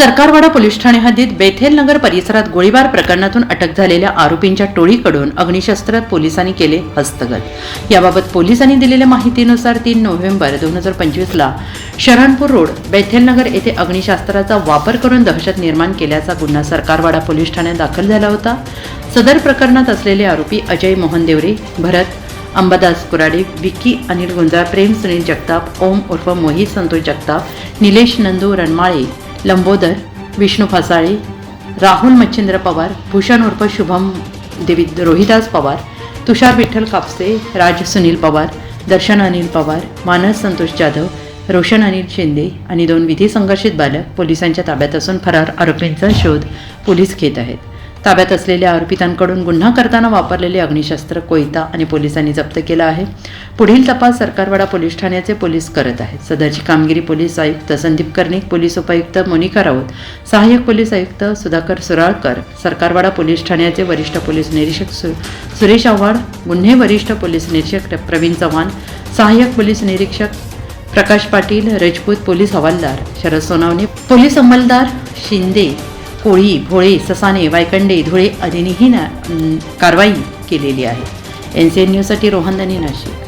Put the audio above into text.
Sarkarwada police Thane हद्दीत Bethel नगर परिसरात गोळीबार प्रकरणातून अटक झालेल्या आरोपींच्या टोळीकडून अग्निशस्त्र पोलिसांनी केले हस्तगत. याबाबत पोलिसांनी दिलेल्या माहितीनुसार तीन नोव्हेंबर दोन हजार पंचवीसला शरणपूर रोड बेथेल नगर येथे अग्निशास्त्राचा वापर करून दहशत निर्माण केल्याचा गुन्हा सरकारवाडा पोलीस ठाण्यात दाखल झाला होता. सदर प्रकरणात असलेले आरोपी अजय मोहन देवरे भरत अंबादास कुराडे विक्की अनिल गुंजाळ प्रेम सुनील जगताप ओम उर्फ मोहित संतोष जगताप निलेश नंदू रणमाळे लंबोदर विष्णू फसाळे राहुल मच्छिंद्र पवार भूषण उर्फ शुभम देवी रोहिदास पवार तुषार विठ्ठल कापसे राज सुनील पवार दर्शन अनिल पवार मानस संतोष जाधव रोशन अनिल शिंदे आणि दोन विधी संघर्षित बालक पोलिसांच्या ताब्यात असून फरार आरोपींचा शोध पोलीस घेत आहेत. ताब्यात असलेल्या आरोपितांकडून गुन्हा करताना वापरलेले अग्निशस्त्र कोयता आणि पोलिसांनी जप्त केला आहे. पुढील तपास सरकारवाडा पोलीस ठाण्याचे पोलीस करत आहेत. सदरची कामगिरी पोलीस आयुक्त संदीप कर्णिक पोलीस उपायुक्त मोनिका राऊत सहाय्यक पोलीस आयुक्त सुधाकर सुराळकर सरकारवाडा पोलीस ठाण्याचे वरिष्ठ पोलीस निरीक्षक सु सुरेश आव्हाड गुन्हे वरिष्ठ पोलीस निरीक्षक प्रवीण चव्हाण सहाय्यक पोलीस निरीक्षक प्रकाश पाटील रजपूत पोलीस हवालदार शरद सोनावणे पोलीस अंमलदार शिंदे कोळी भोळे ससाने वायकंडे धुळे आदींनीही ना कारवाई केलेली आहे. एन सी एन न्यूजसाठी रोहन दानी नाशिक.